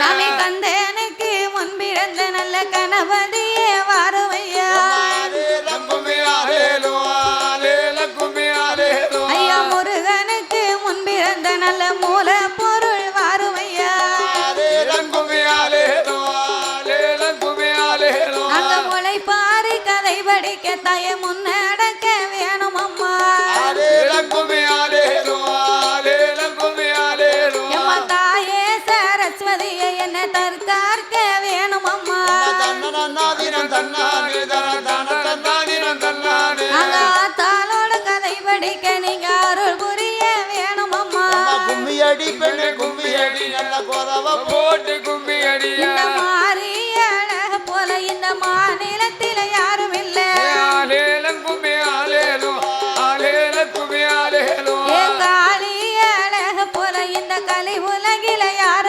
சாமி கந்தனுக்கு முன்பிறந்த நல்ல கணபதியே வாருமையா. ஐயா முருகனுக்கு முன்பிறந்த நல்ல மூல பொருள் வாருமையா அங்க முளைப்பாரி கதை படிக்க தய முன்னடக்க ஆத்தாளோட கதை படிக்க நீங்க அருள் புரிய வேணும் அம்மா. கும்மியடி பெண்ணே கும்மி அடி நல்ல குறவ போட்டு கும்மி அடியா இந்த மாறி அழக போல இந்த மாநிலத்தில யாரும் இல்ல. ஆலேலம் கும்மி ஆலேலோ ஆலேல கும்மி ஆலேலோ ஏ காளி அழக போல இந்த கலி உலகில யாரும்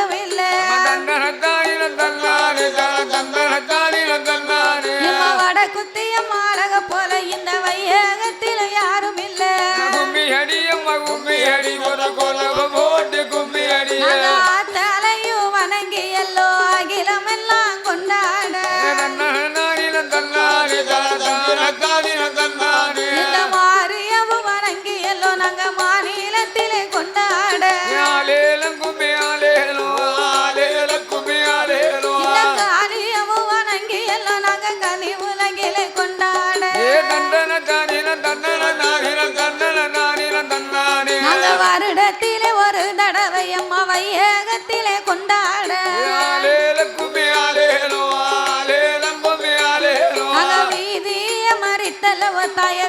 கும்மி அடி ஒரு குலவ போட்டு கும்மி அடியா நாங்க ஆத்தாலையும் வணங்கி எல்லோ அகிலமெல்லாம் கொண்டாட. தன்னனத்தானிலம் தன்னானே தன்னனத்தானிலம் தன்னானே இந்த மாரியவும் வணங்கி எல்லோ நாங்க மாநிலத்திலே கொண்டாட. ஆலேலம் கும்மி ஆலேலோ ஆலேல கும்மி ஆலேலோ இந்த காளியவும் வணங்கி எல்லோ நாங்க கனி உலகிலே கொண்டாட. ஏ தண்டன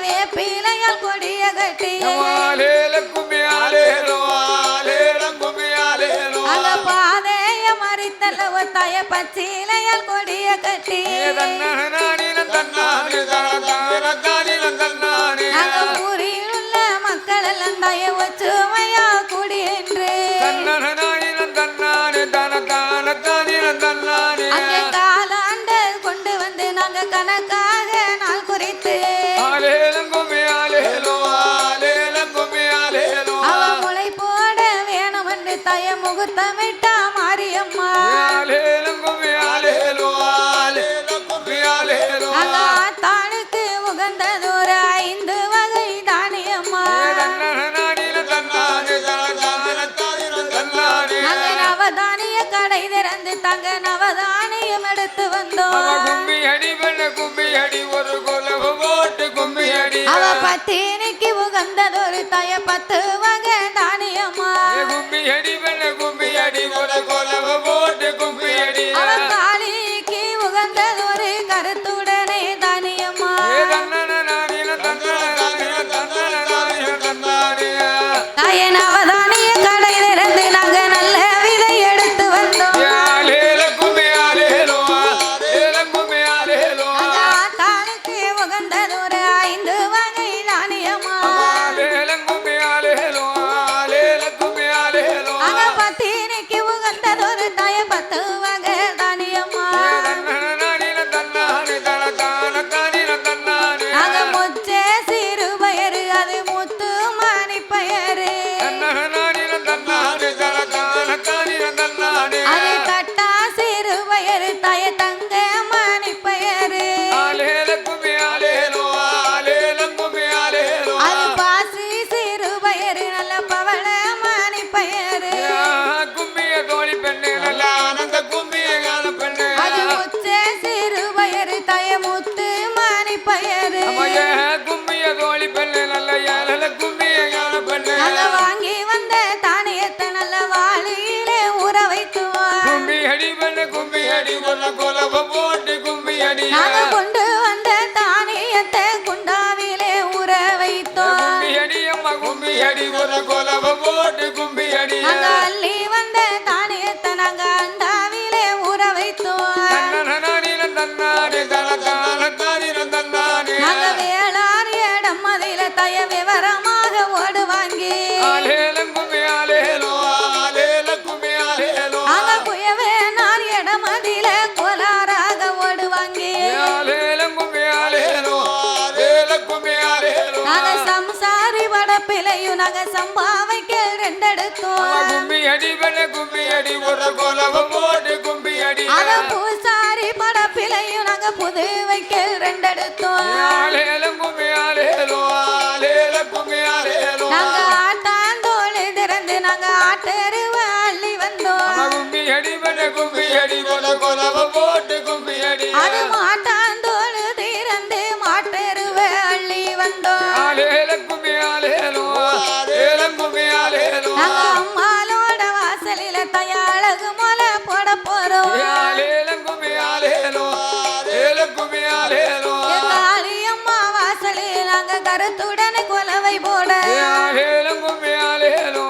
மறித்தலவ கொடிய கட்டி அங்க பாதைய மறித்தலவ தாய பச்சிலையால் கொடிய கட்டி ஏ ஊரில் உள்ள மக்கள் எல்லாம் தாய ஒற்றுமையா அங்கே காலாண்டு கொண்டு வந்து நாங்க கணக்காக நாள் குறித்து அவ முளை போட வேணும் என்று தாய முகூர்த்தமிட்டா திறந்து தங்க நவதானியம் எடுத்து வந்தோம். கும்மி அடி பண்ண கும்மி அடி ஒரு குலவு போட்டு கும்மி அடி அவ பத்தினிக்கு உகந்ததொரு தய பத்து வகை தானியம்மா ஏ கும்மி அடி பண்ண கும்மி அடி ஒரு அடி பெண்ணு கும்மி அடி கொல்ல கொலவ போட்டு கும்மி அடி கொண்டு வந்த தானியத்தை குண்டாவிலே ஊற வைத்தோம். கும்மி அடி அம்மா கும்மி அடி கொல்ல கொலவ போட்டு கும்மி அடி அள்ளி வந்த தானியத்தை நாங்க அண்டாவிலே ஊற வைத்தோம். தானிலம் தன்னானே நாங்க வேளாண் இடம் அதில தய விவரமாக ஓடு வடப்பிலையும் நாங்க சம்பாவைக்கு ரெண்டெடுத்தோம். கும்மி அடி பண்ண கும்மி அடி ஒரு கொலவு போட்டு கும்பி அடி அத பூசாரி படப்பிலையும் நாங்க புது வைக்கல் ரெண்டெடுத்தோம் ஆலேலம் கும்பி ஆலேலோ ஆலேல கும்பி ஆலேலோ நாங்க ஆட்டாந்தோடு திறந்து நாங்க ஆட்டருவ அள்ளி வந்தோம். கும்பி அடி பண்ண கும்பி அடி ஒரு கொலவு போட்டு கும்பி அடி அது மாட்டாந்தோடு திறந்து மாட்டருவ அள்ளி வந்தோம். கும்பி ஆலேலோ நாங்க கருத்துடன் கொலவை போட. ஆலேலோ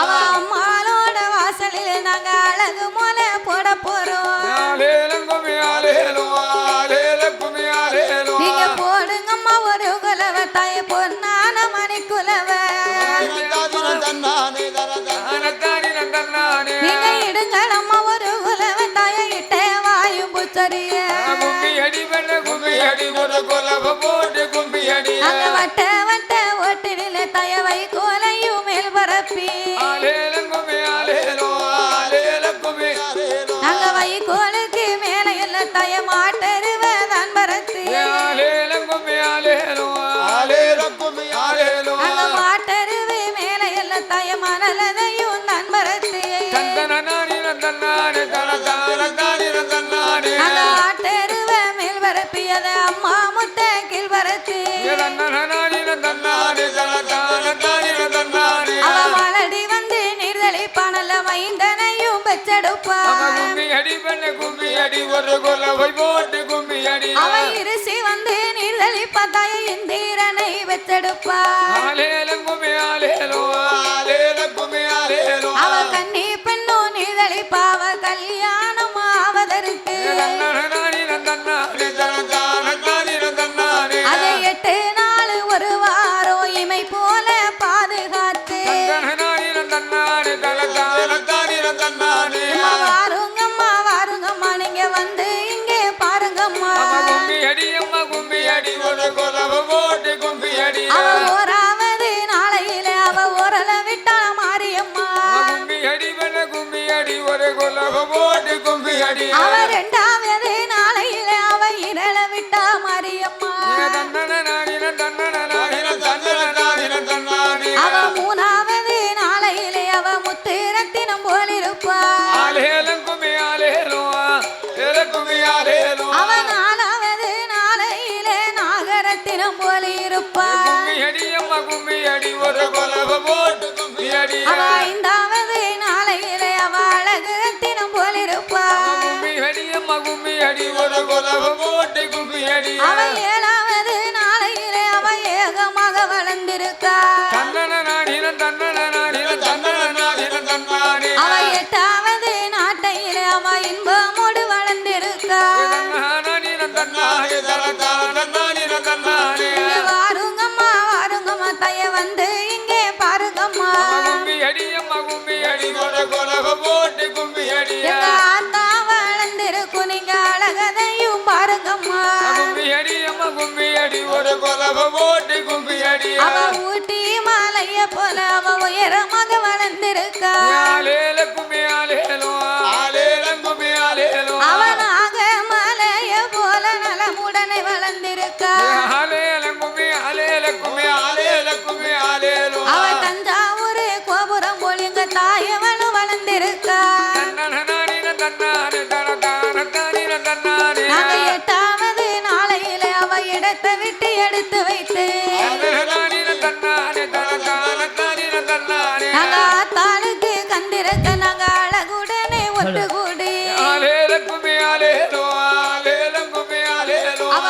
அவ அம்மாளோட வாசலில் நாங்க அழகு மொல போட போறோம். ஆலேலோ நீங்க போடுங்கம்மா ஒரு குலவை தாய பொன்னான மணி குலவை. தானத்தானி நந்தன்னானே நீங்க இடுங்களம்மா. புச்சரிய கும்பி அடி பண்ண கும்பி அடி ஒரு கொலவ போட்டு கும்பி அடி அங்க வட்ட வட்ட ஓட்டினில தயவை கோலையும் மேல் பரப்பி. ஆலேலம் கும்பி ஆலேலோ ஆலேலம் கும்பி. ஆலேலோ நாங்க வை கோலுக்கு மேல எல்லாம் தய மாட்டருவ பரத்து அங்க மாட்டருவு மேல எல்லாம் தய மணலதையும் பரத்து. நந்தன்னானே தனதானத்தானி நந்தன்னானே அங்க ஆட்டருவ மேல் பரப்பியத அம்மா முத்த கீழ் பரத்து தந்தனானி நந்தன்னானே தனதானத்தானி நந்தன்னானே அவ மலடி வந்து நீர்தளி பணல மைந்தனையும் பெச்செடுப்பா அவ கும்பி அடி பண்ண கும்பி அடி ஒரு கொலவை போட்டு கும்பி அடி அவ இருசி வந்து நீர்தளி பதாய இந்திரனை பெச்செடுப்பா பாவ கல்யாணம் ஆவதற்கு அதை எட்டு நாள் ஒரு வாரம் இமை போல பாதுகாத்து வாருங்கம்மா வாருங்கம்மா நீங்க வந்து இங்கே பாருங்கம்மா. கும்பி அடி அம்மா கும்பி அடி ஒரு கொலவை போட்டு கும்பி அடி அடி ஒரு கொலவை போட்டு கும்பி அடி. அவ ரெண்டாவது நாளையில அவ இரல விட்டா மாரியம்மா. தன்னனானின தன்னனானின தன்னனானின தன்னானி. அவ மூணாவது நாளையில அவ முத்திரத்தினம் போல் இருப்பா. ஆலேலம் கும்பி ஆலேலோ ஏல கும்பி ஆலேலோ அவ நாலாவது நாளையில நாகரத்தினம் போல் இருப்பா. கும்பி அடி அம்மா கும்பி அடி ஒரு கொலவை போட்டு கும்பி அடி. அவ ஐந்தாவது நாளையில அவ அழகு ரத்தினம் போல் இருப்பா கும்பி அடி ஒரு கொலவை போட்டு கும்பி அடி. அவ ஏழாவது நாளையில அவ ஏகமாக வளர்ந்திருக்கா தன்னனானின தன்னனானின தன்னனானின அடி போட்டு கும்பி அடி ஆத்தா வளர்ந்திருக்கும் நீங்க அழகதையும் பாருங்கம்மா கும்பி அடி அம்மா கும்பி அடி ஒரு கொலவை போட்டு கும்பி அடி அவ ஊட்டி மாலைய போல அவ உயரமாக வளர்ந்திருக்கா ஆலேல கும்பி ஆலேலோ கும்பி ஆலேலோ அவனாக போல நலமுடனே வளர்ந்திருக்கா கும்பி ஆலேல கும்பி ஆலேல கும்பி ஆலேலோ அவ எட்டாவது நாளையில அவ இடத்தை விட்டு எடுத்து வைத்து. நாங்க ஆத்தாளுக்கு நாங்க அழகுடனே ஒன்று கூடி அவ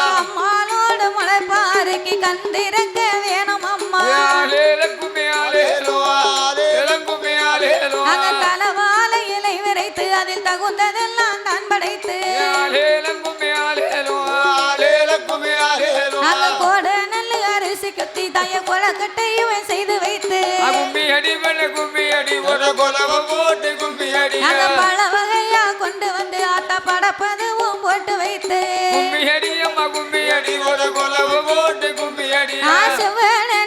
அதில் தகுந்ததெல்லாம் தான் படைத்து. நாங்க கோட நல்ல அரிசி கட்டி தய கொலக்கட்டையும் செய்து வைத்து. நாங்க பல வகையா கொண்டு வந்து ஆத்தா படப்பதுவும் போட்டு வைத்து. கும்பி அடி அம்மா கும்பி அடி ஒரு கொலவை போட்டு கும்பி அடி. ஆசை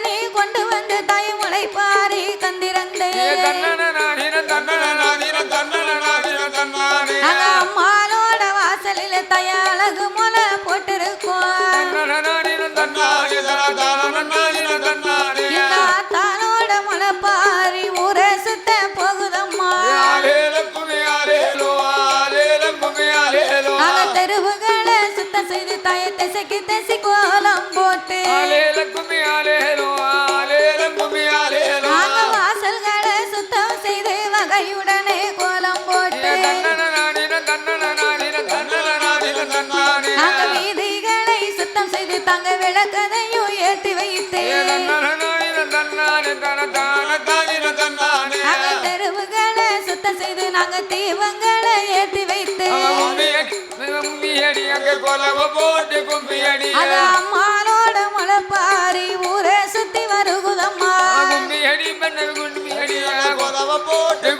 நீ கொண்டு வந்து தாய் முளைப்பாரி தந்திரந்து. தன்னன நானின தன்னனாதின தன்னனாதின தன்னானே திசை கோலம் போட்டு. நாங்க வாசல்களை சுத்தம் செய்து வகையுடனே கோலம் போட்டு. நாங்க வீதிகளை சுத்தம் செய்து தங்க விளக்கதையும் ஏற்றி வைத்து. நாங்க தெருவுகளை சுத்தம் செய்து நாங்க தீபங்களை ஏற்றி வைத்து. கும்பியடி அங்க கொலவ போட்டு கும்பியடி அது அம்மானோட முளைப்பாரி ஊரை சுத்தி வருகுதம்மா. பண்ண கொலவ போட்டு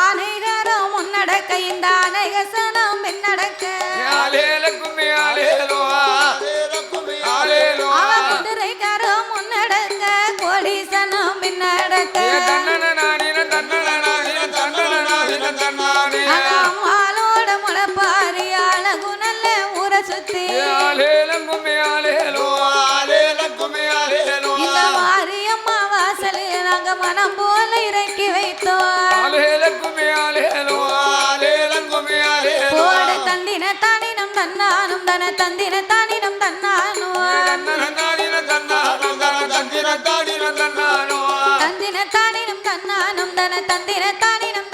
ஆனைகரம் முன்னடக்க இந்த அநேகசனம் பின்னடக்க. ஆலேல கும்பி ஆலேலோ ஆலேலோ அவ குதிரைக்காரம் முன்னடக்க கோடீசனம் பின்னடக்க. மனம் போல இறக்கி வைத்தோம். போட தந்தின தானினம் தன்னானும் தன தந்தின தானினம் தன்னானோ தன்னன நாடின தன்னானோ தன தந்திர தாடின தன்னானோ தந்தின தானினம் தன்னானும் தன தந்தின தானினம்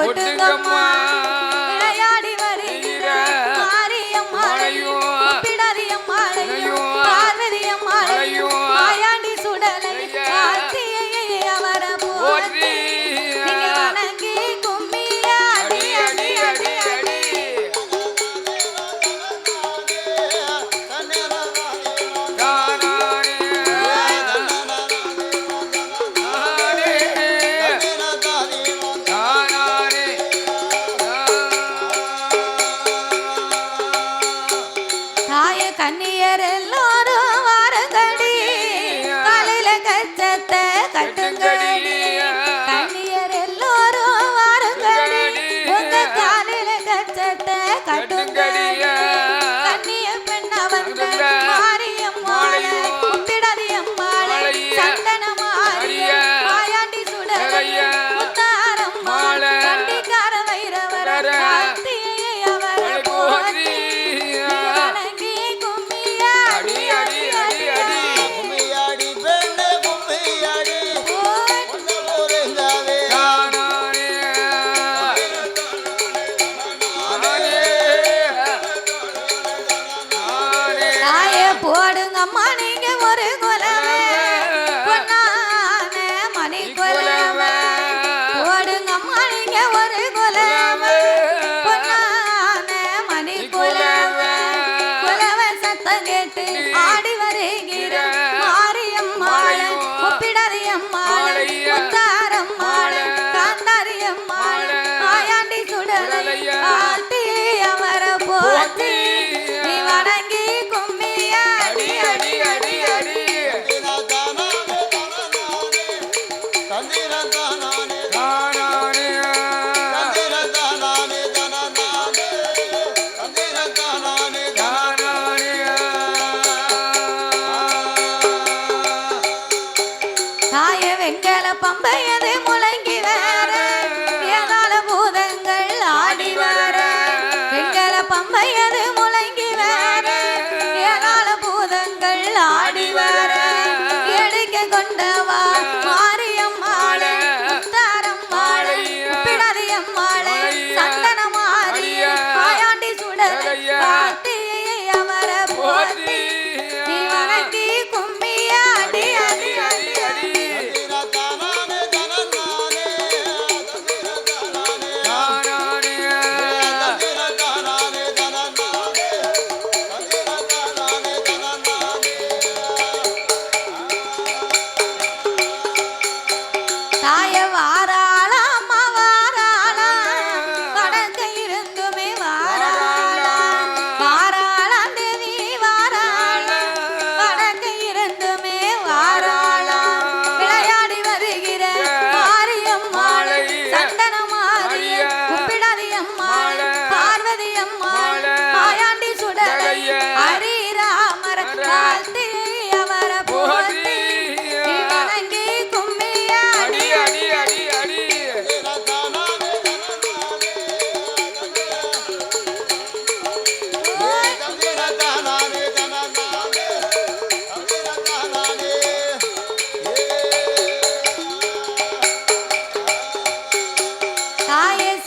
கொட்டுங்கம்மா விளையாடி வருகிற மாரியம்மாளையும் பிடாரியம்மாளையும் பார்வதியம்மாளையும் மாயாண்டி சுடலை கார்த்தியை yeah.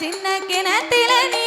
சின்ன கிணத்தில நீ